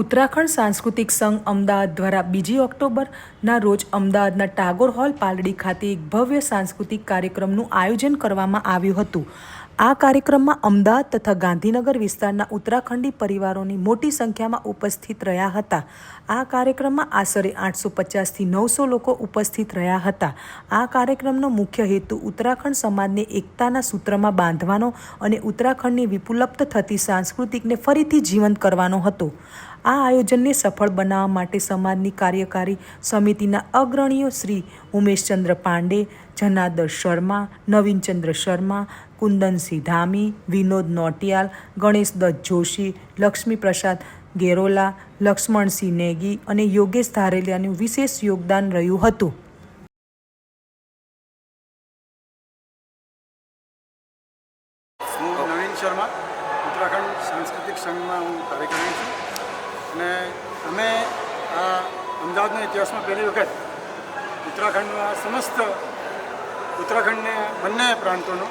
ઉત્તરાખંડ સાંસ્કૃતિક સંઘ અમદાવાદ દ્વારા બીજી ઓક્ટોબરના રોજ અમદાવાદના ટાગોર હોલ પાલડી ખાતે એક ભવ્ય સાંસ્કૃતિક કાર્યક્રમનું આયોજન કરવામાં આવ્યું હતું. આ કાર્યક્રમમાં અમદાવાદ તથા ગાંધીનગર વિસ્તારના ઉત્તરાખંડી પરિવારોની મોટી સંખ્યામાં ઉપસ્થિત રહ્યા હતા. આ કાર્યક્રમમાં આશરે આઠસો પચાસથી નવસો લોકો ઉપસ્થિત રહ્યા હતા. આ કાર્યક્રમનો મુખ્ય હેતુ ઉત્તરાખંડ સમાજને એકતાના સૂત્રમાં બાંધવાનો અને ઉત્તરાખંડની વિપુલપ્ત થતી સાંસ્કૃતિકને ફરીથી જીવંત કરવાનો હતો. આ આયોજનને સફળ બનાવવા માટે સમાજની કાર્યકારી સમિતિના અગ્રણીઓ શ્રી ઉમેશચંદ્ર પાંડે, જનાર્દન શર્મા, નવીનચંદ્ર શર્મા, કુંદનસિંહ ધામી વિનોદ નોટિયાલ, ગણેશ દત્ત જોશી, લક્ષ્મી પ્રસાદ ગેરોલા, લક્ષ્મણસિંહ નેગી અને યોગેશ ધારેલિયાનું વિશેષ યોગદાન રહ્યું હતું. હું નવીન શર્મા, ઉત્તરાખંડ સાંસ્કૃતિક સંઘમાં હું અને અમે અમદાવાદના ઇતિહાસમાં પહેલી વખત ઉત્તરાખંડમાં સમસ્ત ઉત્તરાખંડને બંને પ્રાંતોનો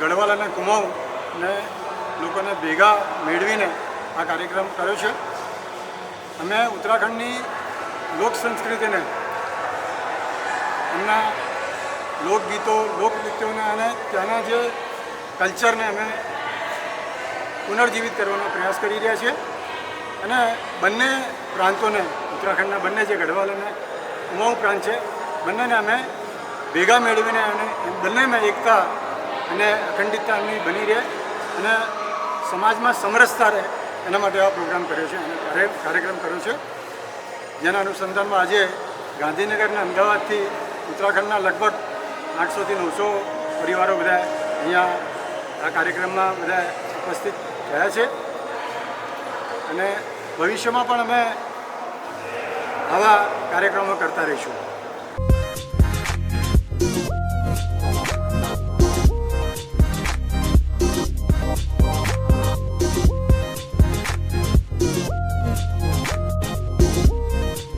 ગઢવાલ અને કુમાઉ લોકોને ભેગા મેળવીને આ કાર્યક્રમ કર્યો છે. અમે ઉત્તરાખંડની લોક સંસ્કૃતિને, એમના લોકગીતો, લોકનૃત્યોને અને ત્યાંના જે કલ્ચરને અમે પુનર્જીવિત કરવાનો પ્રયાસ કરી રહ્યા છીએ. અને બંને પ્રાંતોને, ઉત્તરાખંડના બંને જે ગઢવાલ અને કુમાઉં પ્રાંત છે, બંનેને અમે ભેગા મેળવીને અને બંનેમાં એકતા અને અખંડિતતા એમની બની રહે અને સમાજમાં સમરસતા રહે એના માટે આ પ્રોગ્રામ કર્યો છે અને કાર્યક્રમ કર્યો છે. જેના અનુસંધાનમાં આજે ગાંધીનગરના અમદાવાદથી ઉત્તરાખંડના લગભગ આઠસોથી નવસો પરિવારો બધા અહીંયા આ કાર્યક્રમમાં બધા ઉપસ્થિત થયા છે. અને ભવિષ્યમાં પણ અમે આવા કાર્યક્રમો કરતા રહીશું.